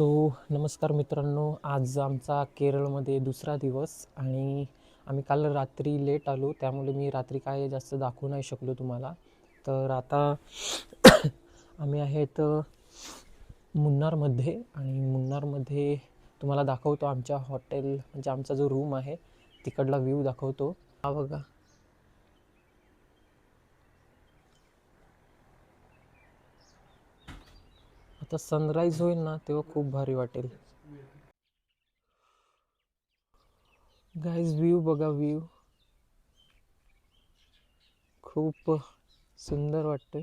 So नमस्कार मित्रांनो. आज आमचा केरळमध्ये दुसरा दिवस आणि आम्ही काल रात्री लेट आलो. त्यामुळे मी रात्री काय जास्त दाखवू नाही शकलो तुम्हाला. तर आता आम्ही आहेत मुन्नारमध्ये आणि मुन्नारमध्ये तुम्हाला दाखवतो आमच्या हॉटेल म्हणजे आमचा जो रूम आहे तिकडला व्ह्यू दाखवतो. हा बघा. आता सनराईज होईल ना तेव्हा खूप भारी वाटेल. गाईज व्ह्यू बघा व्ह्यू खूप सुंदर वाटते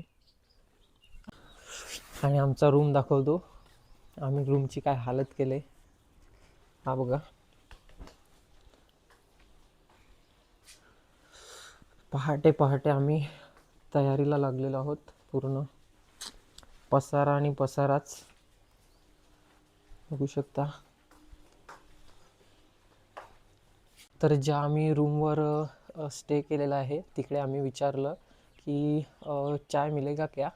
आणि आमचा रूम दाखवतो. आम्ही रूमची काय हालत केले हा बघा. पहाटे पहाटे आम्ही तयारीला लागलेलो आहोत पूर्ण. पसारा आणि पसाराच. बघू शकता. तर ज्या आम्ही रूमवर स्टे केलेला आहे तिकडे आम्ही विचारलं की चाय मिलेगा क्या?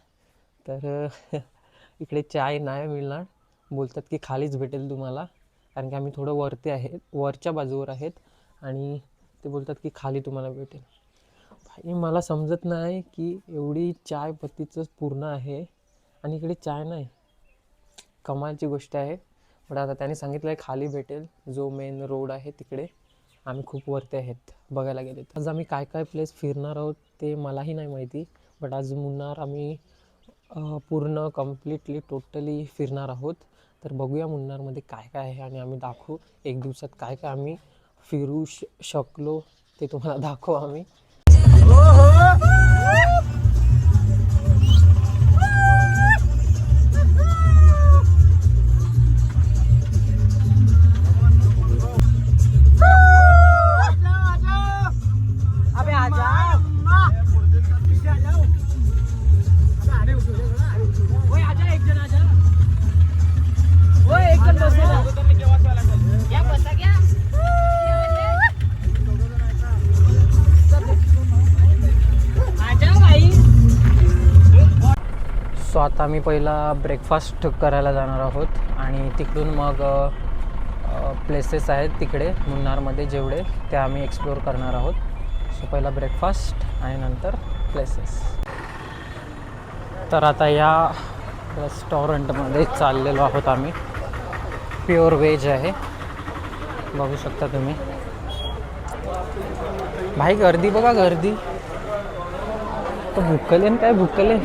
तर इकडे चाय नाही मिळणार. बोलतात की खालीच भेटेल तुम्हाला. कारण की आम्ही थोडं वरती आहेत वरच्या बाजूवर आहेत आणि ते बोलतात की खाली तुम्हाला भेटेल. भाई मला समजत नाही की एवढी चाय पत्तीचं पूर्ण आहे. आणि इकडे चाय नाही. कमालची गोष्ट आहे. पण आता त्याने सांगितलं आहे खाली भेटेल जो मेन रोड आहे तिकडे. आम्ही खूप वरती आहेत बघायला गेले तर. आज आम्ही काय काय प्लेस फिरणार आहोत ते मलाही नाही माहिती. बट आज मुन्नार आम्ही पूर्ण कम्प्लिटली टोटली फिरणार आहोत. तर बघूया मुन्नारमध्ये काय काय आहे आणि आम्ही दाखवू. एक दिवसात काय काय आम्ही फिरू श शकलो ते तुम्हाला दाखवू आम्ही. आता आम्ही पहिला ब्रेकफास्ट करायला जाणार आहोत आणि तिकडून मग प्लेसेस आहेत तिकडे मुन्नारमध्ये जेवढे ते आम्ही एक्सप्लोअर करणार आहोत. सो पहिला ब्रेकफास्ट आणि नंतर प्लेसेस तर आता या रेस्टॉरंटमध्ये चाललेलो आहोत आम्ही. प्युअर व्हेज आहे. बघू शकता तुम्ही. भाई गर्दी बघा गर्दी. तर भुकले काय? भुकले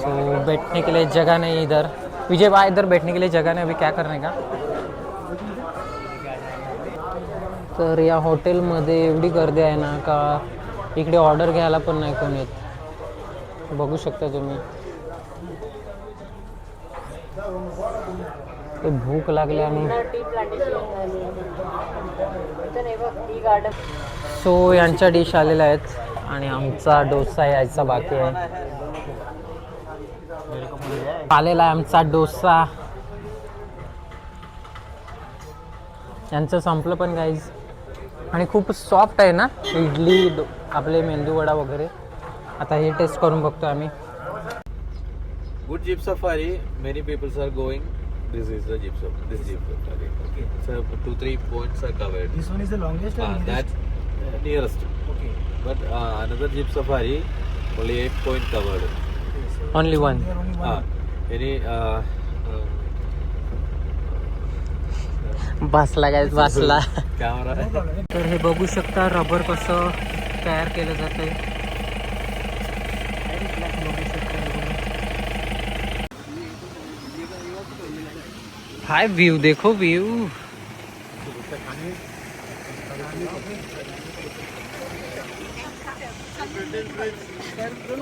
सो बैठने के लिए जगह नहीं इधर। विजय भाई इधर बैठने के लिए जगह नहीं अभी क्या करने का? तर या हॉटेलमध्ये एवढी गर्दी आहे ना का इकडे ऑर्डर घ्यायला पण नाही कोण येत. बघू शकता तुम्ही. ते भूक लागली आणि सो यांच्या डिश आलेल्या आहेत आणि आमचा डोसा यायचा बाकी आहे. आलेला आहे आमचा डोसा. यांचं संपलं पण गाईज आणि खूप सॉफ्ट आहे ना इडली आपले मेंदू वडा वगैरे. आता हे टेस्ट करून बघतो आम्ही. Good jeep safari many peoples are going this is the jeep safari this jeep safari okay sir two three points are covered this one is the longest and that's nearest okay but another jeep safari only 8 point covered only one हां uh, बसला guys बसला. तर हे बघू शकता rubber कसं तयार केलं जातं हाय व्यू देखो व्यू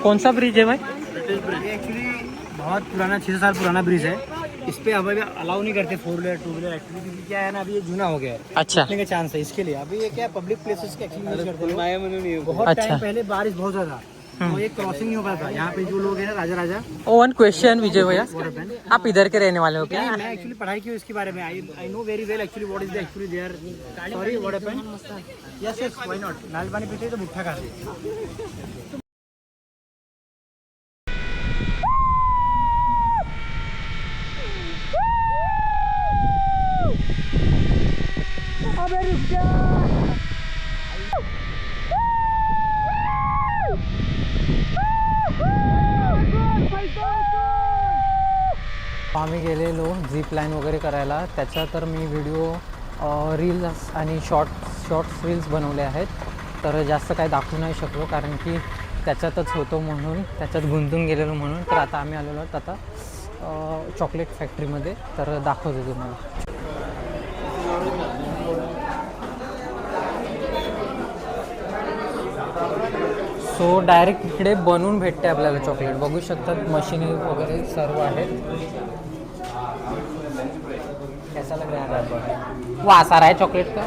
कौन सा ब्रिज है भाई? बहुत पुराना छः साल पुराना ब्रिज है। इस पे अभी अलाउ नहीं करते four wheeler two wheeler actually क्योंकि क्या है ना अभी ये जूना हो गया है। अच्छा। का चांस है इसके लिए। अभी ये क्या पब्लिक प्लेसेस के एक्चुअली करते हैं बहुत अच्छा। टाइम पहले बारिश बहुत ज़्यादा तो ये क्रॉसिंग नहीं हो पाता था। यहाँ पे जो लोग हैं ना राजा राजा। वन क्वेश्चन विजय भैया। आप इधर के रहने वाले हो क्या? मैं एक्चुअली पढ़ाई की इसके बारे में। I I know very well actually what is the actually there sorry what happened yes yes why not नाल पानी पीते तो भुट्टा खाते झीप लाईन वगैरे करायला त्याचा तर मी व्हिडिओ रील्स आणि शॉर्ट शॉर्ट्स रील्स बनवले आहेत. तर जास्त काय दाखवू नाही शकलो कारण की त्याच्यातच होतो म्हणून त्याच्यात गुंतून गेलेलो म्हणून. तर आता आम्ही आलेलो आहोत आता चॉकलेट फॅक्टरीमध्ये तर दाखवतो तुम्हाला. सो डायरेक्ट इकडे बनवून भेटते आपल्याला चॉकलेट बघू शकतात मशीनी वगैरे सर्व आहेत. कैसा लग रहा है वास आ रहा है चॉकलेट का।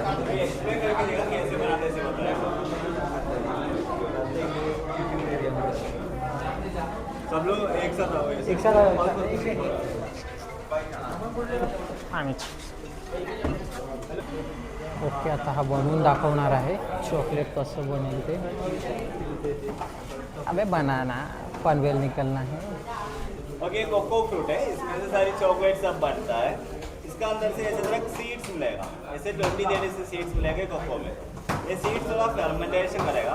सब लोग एक साथ आओ एक आम्ही ओके आता हा बनवून दाखवणार आहे चॉकलेट कसं बनेल ते. अबे बनाना पनवेल निकलना है. ओके कोको फ्रूट है इसमें से सारी चॉकलेट सब बनता है। इसका अंदर से ऐसे तरह सीड्स मिलेगा। ऐसे ट्वेंटी देने से सीड्स मिलेंगे कोको में। ये सीड्स थोड़ा फर्मेंटेशन करेगा।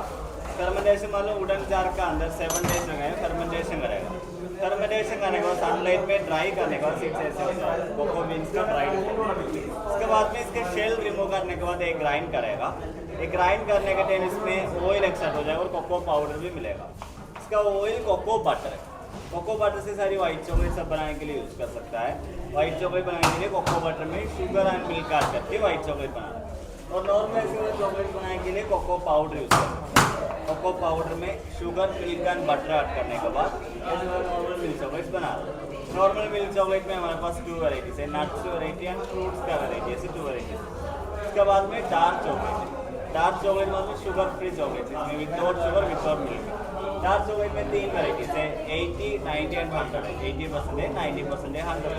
फर्मेंटेशन मान लो वुडन जार का अंदर सेवन डेज़ लगाए फर्मेंटेशन करेगा। फर्मेंटेशन करने के बाद सनलाइट में ड्राई करने के बाद सीड्स ऐसे कोको बीन्स का ड्राई उसके बाद में इसके शेल रिमूव करने के बाद एक ग्राइंड करेगा। एक ग्राइंड करने के टाइम इसमें ऑयल एक्सट्रा हो जाएगा और कोको पाउडर भी मिलेगा। इसका ऑयल कोको बटर है। कोको बटर से सारी व्हाइट चॉकलेट सब बनाने के लिए यूज़ कर सकता है। व्हाइट चॉकलेट बनाने के लिए कोको बटर में शुगर एंड मिल्क ऐड करके व्हाइट चॉकलेट बनाना। और नॉर्मल चॉकलेट बनाने के लिए कोको पाउडर यूज़ करते हैं कोको पाउडर में sugar milk and butter add करने के बाद नॉर्मल मिल्क चॉकलेट बना नॉर्मल मिल्क चॉकलेट में हमारे पास टू वेराइटीज है नट्स की वेराइटी एंड फ्रूट्स का वेराइटी ऐसे टू वेराइटीज उसके बाद में डार्क चॉकलेट डार्क चॉकलेट मतलब शुगर फ्री चॉकलेट इसमें विदाउट शुगर विदाउट मिल्क चार चॉकलेट में तीन वेराइटीज है 80, 90 एंड 100 है 80 परसेंट है 90 परसेंट है 100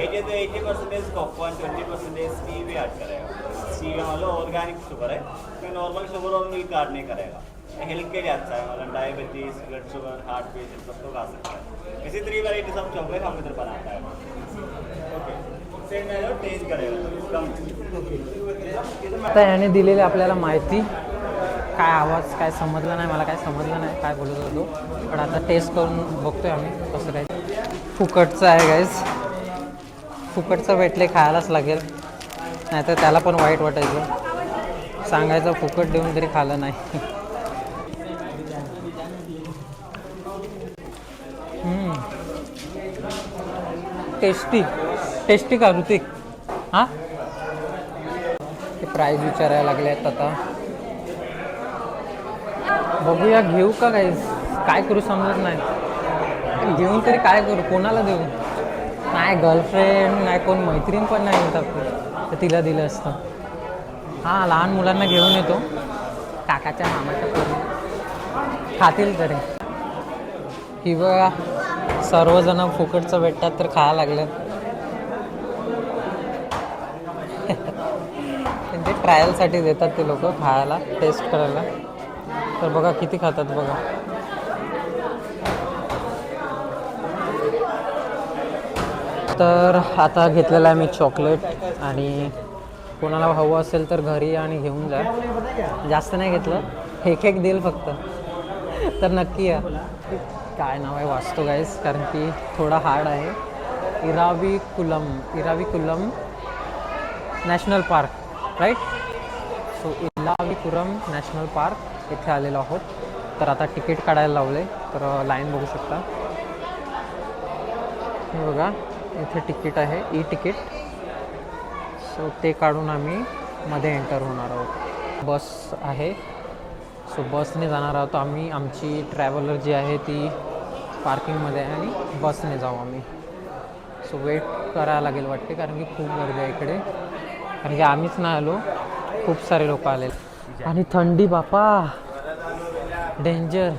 80 तो 80 परसेंटेज कोको ट्वेंटी 20 सी स्टीवी ऐड करेगा. स्टीवी मतलब ऑर्गेनिक शुगर है तो नॉर्मल शुगर और मिल्क ऐड नहीं करेगा. हेल्थ के लिए अच्छा है. मतलब diabetes blood sugar heart patient सब तो खा सकता है. इसी थ्री वेराइटीज सब चॉकलेट हम इधर बनाता है. ओके सेम है टेस्ट करेगा. कम आता याने दिलेली आपल्याला माहिती काय आवाज काय समजला नाही मला काय समजलं नाही काय बोलत होतो. पण आता टेस्ट करून बघतोय आम्ही कसं काय. फुकटचं आहे गाईज फुकटचं भेटले खायलाच लागेल. नाहीतर त्याला पण वाईट वाटायचं. सांगायचं फुकट देऊन तरी खाल्लं नाही. टेस्टी टेस्टी का ऋतिक? हां? ते प्राईज विचारायला लागले आहेत आता. बघूया घेऊ का काही काय करू समजत नाही. घेऊन तरी काय करू? कोणाला देऊ? नाही गर्लफ्रेंड नाही कोण मैत्रीण पण नाही येतात तर तिला दिलं असतं. हां लहान मुलांना घेऊन येतो. काकाच्या मामाच्या पोरी खातील तरी. किंवा सर्वजण फुकटचं भेटतात तर खायला लागलं. त्यांचे ट्रायलसाठी देतात ते लोक खायला टेस्ट करायला. तर बघा किती खातात बघा. तर आता घेतलेलं आहे मी चॉकलेट आणि कोणाला हवं असेल तर घरी आणि घेऊन जा. जास्त नाही घेतलं एक एक देईल फक्त. तर नक्की या. काय नाव आहे वाचतो गाईस कारण की थोडा हार्ड आहे. Eravikulam Eravikulam national park right so Eravikulam national park. इथे आलेलो आहोत. तर आता तिकीट काढायला लावले तर लाईन बघू शकता. हे बघा इथे तिकीट आहे ई तिकीट सो ते काढून आम्ही मध्ये एंटर होणार आहोत. बस आहे. सो बसने जाणार आहोत आम्ही. आमची ट्रॅव्हलर जी आहे ती पार्किंगमध्ये आहे आणि बसने जाऊ आम्ही. सो वेट करायला लागेल वाटते कारण की खूप गर्दी आहे इकडे. कारण की आम्हीच नाही आलो. खूप सारे लोक आले आणि थंडी बापा. डेंजर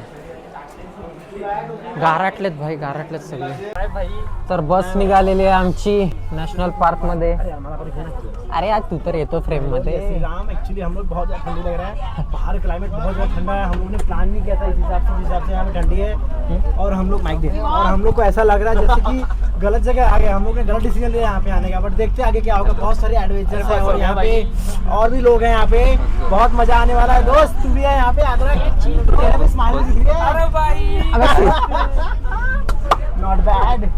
गाराटलेत भाई गाराटलेत सगळे. तर बस निघालेली आहे आमची नॅशनल पार्कमध्ये. अरे आज तू तर येतो फ्रेम मध्ये राम एक्चुअली हम लोग बहुत ज़्यादा ठंडी लग रहा है। बाहर क्लाइमेट बहुत ज़्यादा ठंडा है। हम लोग ने प्लान नहीं किया था इस हिसाब से जिस हिसाब से यहाँ पे ठंडी है। और हम लोग माइक दे। और हम लोग को ऐसा लग रहा है जैसे कि गलत जगह आ गए। हम लोग ने गलत डिसीज़न लिया यहाँ पे आने का। बट देखते आगे क्या होगा। बहुत सारे एडवेंचर है और यहाँ पे और भी लोग हैं यहाँ पे। बहुत मज़ा आने वाला है। दोस्त तू भी है यहाँ पे। आगरा तेरे भी स्माइल दिख रही है। अबे, नॉट बैड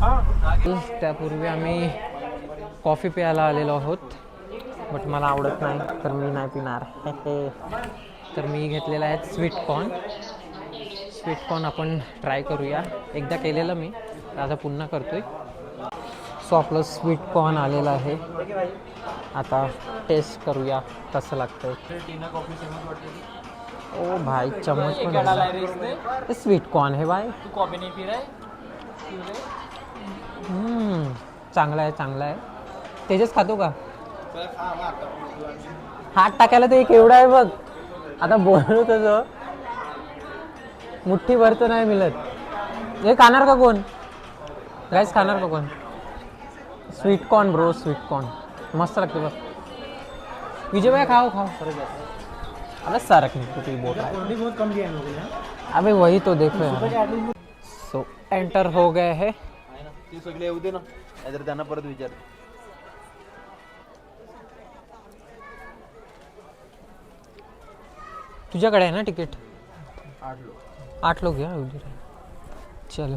हाँ। त्यापूर्वी आम्ही कॉफी प्यायला आलेलो आहोत बट मला आवडत नाही तर मी नाही पिणार. तर मी घेतलेला आहे स्वीट कॉर्न स्वीट कॉर्न आपण ट्राय करूया. एकदा केलेलं मी तर आता पुन्हा करतोय. सो आपलं स्वीट कॉर्न आलेलं आहे. आता टेस्ट करूया कसं लागतंय. ओ भाई चम्मच पण. स्वीट कॉर्न है भाई. तू कॉफी नहीं पी रहा है हम्म, चांगला आहे चांगला आहे. तेजस खातो का? हात टाकायला तर एक एवढा आहे बघ. आता बोललो तसं मुठ्ठी भरतो नाही मिळत. हे खाणार का कोण? राईस खाणार का कोण? Sweet corn bro sweet corn मस्त लागते बघ. विजय भाई खाओ खाओ. अरे सारक नहीं कुछ बोल रहा है बहुत कम है लोगों ने अबे वही तो देखो यार. सो एंटर हो गए है. ते सगळे येऊ दे ना. नाहीतर त्यांना परत विचार. तुझ्याकडे आहे ना तिकीट आठ लोक. या उधर चलो.